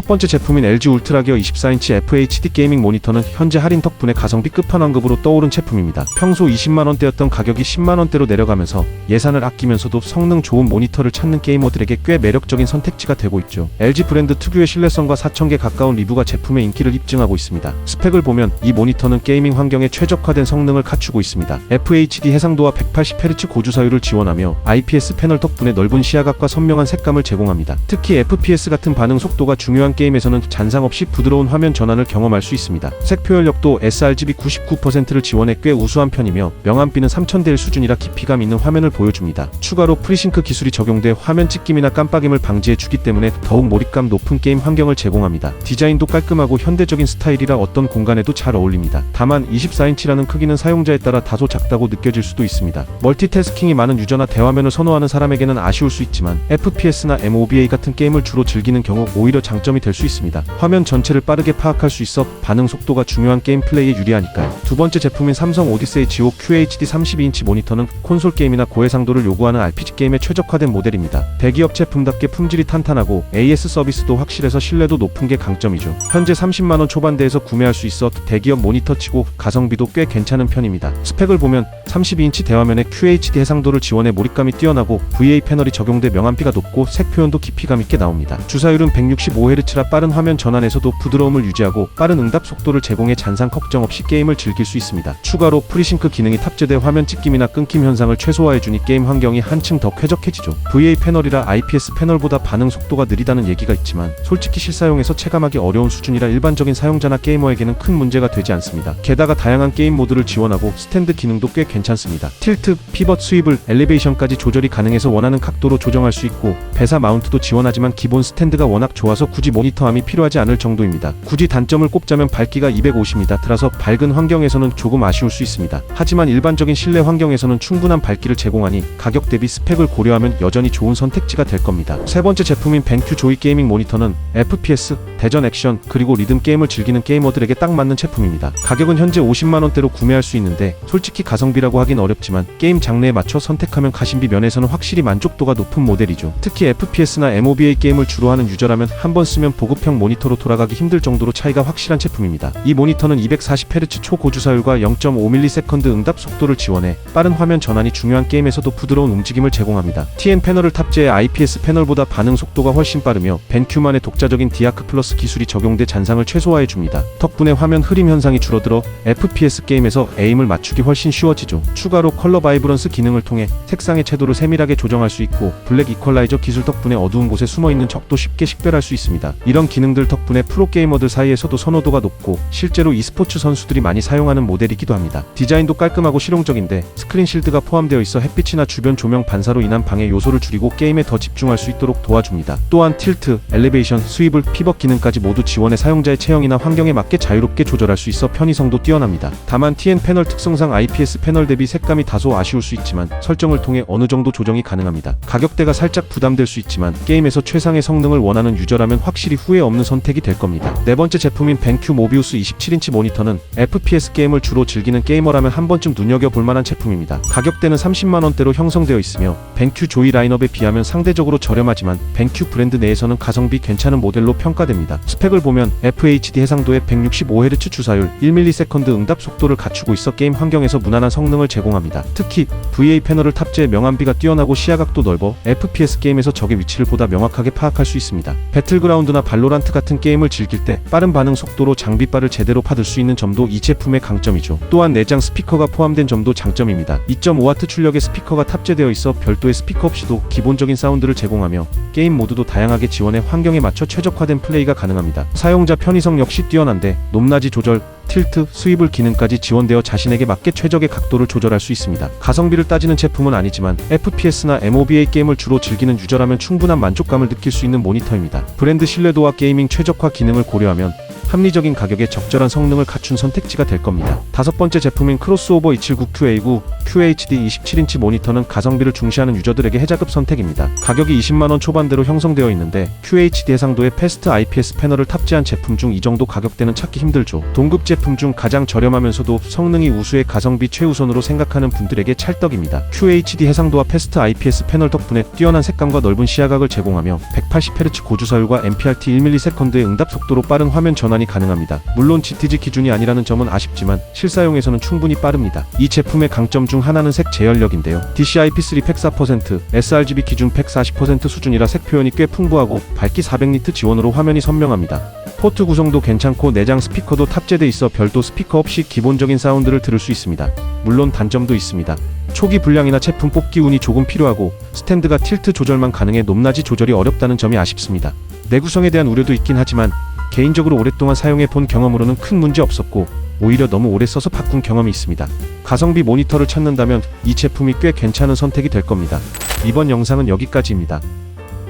첫 번째 제품인 LG 울트라기어 24인치 FHD 게이밍 모니터는 현재 할인 덕분에 가성비 끝판왕급으로 떠오른 제품입니다. 평소 20만원대였던 가격이 10만원대로 내려가면서 예산을 아끼면서도 성능 좋은 모니터를 찾는 게이머들에게 꽤 매력적인 선택지가 되고 있죠. LG 브랜드 특유의 신뢰성과 4,000개 가까운 리뷰가 제품의 인기를 입증하고 있습니다. 스펙을 보면 이 모니터는 게이밍 환경에 최적화된 성능을 갖추고 있습니다. FHD 해상도와 180Hz 고주사율을 지원하며 IPS 패널 덕분에 넓은 시야각과 선명한 색감을 제공합니다. 특히 FPS 같은 반응 속도가 중요한 게임에서는 잔상 없이 부드러운 화면 전환을 경험할 수 있습니다. 색 표현력도 sRGB 99%를 지원해 꽤 우수한 편이며 명암비는 3000대 1 수준이라 깊이감 있는 화면을 보여줍니다. 추가로 프리싱크 기술이 적용돼 화면 찢김이나 깜빡임을 방지해 주기 때문에 더욱 몰입감 높은 게임 환경을 제공합니다. 디자인도 깔끔하고 현대적인 스타일이라 어떤 공간에도 잘 어울립니다. 다만 24인치라는 크기는 사용자에 따라 다소 작다고 느껴질 수도 있습니다. 멀티태스킹이 많은 유저나 대화면을 선호하는 사람에게는 아쉬울 수 있지만 FPS나 MOBA 같은 게임을 주로 즐기는 경우 오히려 장점이 될 수 있습니다. 화면 전체를 빠르게 파악할 수 있어 반응 속도가 중요한 게임 플레이에 유리하니까요. 두 번째 제품인 삼성 오디세이 지오 QHD 32인치 모니터는 콘솔 게임이나 고해상도를 요구하는 RPG 게임에 최적화된 모델입니다. 대기업 제품답게 품질이 탄탄하고 AS 서비스도 확실해서 신뢰도 높은 게 강점이죠. 현재 30만원 초반대에서 구매할 수 있어 대기업 모니터치고 가성비도 꽤 괜찮은 편입니다. 스펙을 보면 32인치 대화면에 QHD 해상도를 지원해 몰입감이 뛰어나고 VA 패널이 적용돼 명암비가 높고 색 표현도 깊이감 있게 나옵니다. 주사율은 165Hz 라 빠른 화면 전환에서도 부드러움을 유지하고 빠른 응답 속도를 제공해 잔상 걱정 없이 게임을 즐길 수 있습니다. 추가로 프리싱크 기능이 탑재돼 화면 찢김이나 끊김 현상을 최소화해주니 게임 환경이 한층 더 쾌적해지죠. VA 패널이라 IPS 패널보다 반응 속도가 느리다는 얘기가 있지만 솔직히 실사용에서 체감하기 어려운 수준이라 일반적인 사용자나 게이머에게는 큰 문제가 되지 않습니다. 게다가 다양한 게임 모드를 지원하고 스탠드 기능도 꽤 괜찮습니다. 틸트, 피벗 스윕을 엘리베이션까지 조절이 가능해서 원하는 각도로 조정할 수 있고 배사 마운트도 지원하지만 기본 스탠드가 워낙 좋아서 굳이 모니터함이 필요하지 않을 정도입니다. 굳이 단점을 꼽자면 밝기가 250W라서 밝은 환경에서는 조금 아쉬울 수 있습니다. 하지만 일반적인 실내 환경에서는 충분한 밝기를 제공하니 가격 대비 스펙을 고려하면 여전히 좋은 선택지가 될 겁니다. 세 번째 제품인 벤큐 조이 게이밍 모니터는 FPS, 대전 액션, 그리고 리듬 게임을 즐기는 게이머들에게 딱 맞는 제품입니다. 가격은 현재 50만원대로 구매할 수 있는데 솔직히 가성비라고 하긴 어렵지만 게임 장르에 맞춰 선택하면 가심비 면에서는 확실히 만족도가 높은 모델이죠. 특히 FPS나 MOBA 게임을 주로 하는 유저라면 한번 쓰면 보급형 모니터로 돌아가기 힘들 정도로 차이가 확실한 제품입니다. 이 모니터는 240Hz 초고주사율과 0.5ms 응답 속도를 지원해 빠른 화면 전환이 중요한 게임에서도 부드러운 움직임을 제공합니다. TN 패널을 탑재해 IPS 패널보다 반응 속도가 훨씬 빠르며 벤큐만의 독자적인 디아크 플러스 기술이 적용돼 잔상을 최소화해 줍니다. 덕분에 화면 흐림 현상이 줄어들어 FPS 게임에서 에임을 맞추기 훨씬 쉬워지죠. 추가로 컬러 바이브런스 기능을 통해 색상의 채도를 세밀하게 조정할 수 있고 블랙 이퀄라이저 기술 덕분에 어두운 곳에 숨어 있는 적도 쉽게 식별할 수 있습니다. 이런 기능들 덕분에 프로 게이머들 사이에서도 선호도가 높고 실제로 e스포츠 선수들이 많이 사용하는 모델이기도 합니다. 디자인도 깔끔하고 실용적인데 스크린 실드가 포함되어 있어 햇빛이나 주변 조명 반사로 인한 방해 요소를 줄이고 게임에 더 집중할 수 있도록 도와줍니다. 또한 틸트, 엘리베이션, 스윕을 피벗 기능까지 모두 지원해 사용자의 체형이나 환경에 맞게 자유롭게 조절할 수 있어 편의성도 뛰어납니다. 다만 TN 패널 특성상 IPS 패널 대비 색감이 다소 아쉬울 수 있지만 설정을 통해 어느 정도 조정이 가능합니다. 가격대가 살짝 부담될 수 있지만 게임에서 최상의 성능을 원하는 유저라면 확실히 후회 없는 선택이 될 겁니다. 네 번째 제품인 벤큐 모비우스 27인치 모니터는 FPS 게임을 주로 즐기는 게이머라면 한 번쯤 눈여겨볼 만한 제품입니다. 가격대는 30만원대로 형성되어 있으며 벤큐 조이 라인업에 비하면 상대적으로 저렴하지만 벤큐 브랜드 내에서는 가성비 괜찮은 모델로 평가됩니다. 스펙을 보면 FHD 해상도에 165Hz 주사율, 1ms 응답 속도를 갖추고 있어 게임 환경에서 무난한 성능을 제공합니다. 특히 VA 패널을 탑재해 명암비가 뛰어나고 시야각도 넓어 FPS 게임에서 적의 위치를 보다 명확하게 파악할 수 있습니다. 배틀그라운드 나 발로란트 같은 게임을 즐길 때 빠른 반응 속도로 장비빨을 제대로 받을 수 있는 점도 이 제품의 강점이죠. 또한 내장 스피커가 포함된 점도 장점입니다. 2.5W 출력의 스피커가 탑재되어 있어 별도의 스피커 없이도 기본적인 사운드를 제공하며 게임 모드도 다양하게 지원해 환경에 맞춰 최적화된 플레이가 가능합니다. 사용자 편의성 역시 뛰어난데 높낮이 조절, 틸트, 스윕을 기능까지 지원되어 자신에게 맞게 최적의 각도를 조절할 수 있습니다. 가성비를 따지는 제품은 아니지만 FPS나 MOBA 게임을 주로 즐기는 유저라면 충분한 만족감을 느낄 수 있는 모니터입니다. 브랜드 신뢰도와 게이밍 최적화 기능을 고려하면 합리적인 가격에 적절한 성능을 갖춘 선택지가 될 겁니다. 다섯 번째 제품인 크로스오버 279QA9 QHD 27인치 모니터는 가성비를 중시하는 유저들에게 혜자급 선택입니다. 가격이 20만원 초반대로 형성되어 있는데 QHD 해상도의 패스트 IPS 패널을 탑재한 제품 중 이 정도 가격대는 찾기 힘들죠. 동급 제품 중 가장 저렴하면서도 성능이 우수의 가성비 최우선으로 생각하는 분들에게 찰떡입니다. QHD 해상도와 패스트 IPS 패널 덕분에 뛰어난 색감과 넓은 시야각을 제공하며 180Hz 고주사율과 MPRT 1ms의 응답 속도로 빠른 화면 전환이 가능합니다. 물론 GTG 기준이 아니라는 점은 아쉽지만 실사용에서는 충분히 빠릅니다. 이 제품의 강점 중 하나는 색 제열력인데요. DCI-P3 팩 4%, sRGB 기준 팩40% 수준이라 색 표현이 꽤 풍부하고 밝기 400니트 지원으로 화면이 선명합니다. 포트 구성도 괜찮고 내장 스피커도 탑재돼 있어 별도 스피커 없이 기본적인 사운드를 들을 수 있습니다. 물론 단점도 있습니다. 초기 불량이나 제품 뽑기 운이 조금 필요하고 스탠드가 틸트 조절만 가능해 높낮이 조절이 어렵다는 점이 아쉽습니다. 내구성에 대한 우려도 있긴 하지만 개인적으로 오랫동안 사용해 본 경험으로는 큰 문제 없었고 오히려 너무 오래 써서 바꾼 경험이 있습니다. 가성비 모니터를 찾는다면 이 제품이 꽤 괜찮은 선택이 될 겁니다. 이번 영상은 여기까지입니다.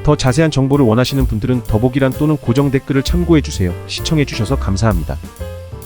더 자세한 정보를 원하시는 분들은 더보기란 또는 고정 댓글을 참고해 주세요. 시청해 주셔서 감사합니다.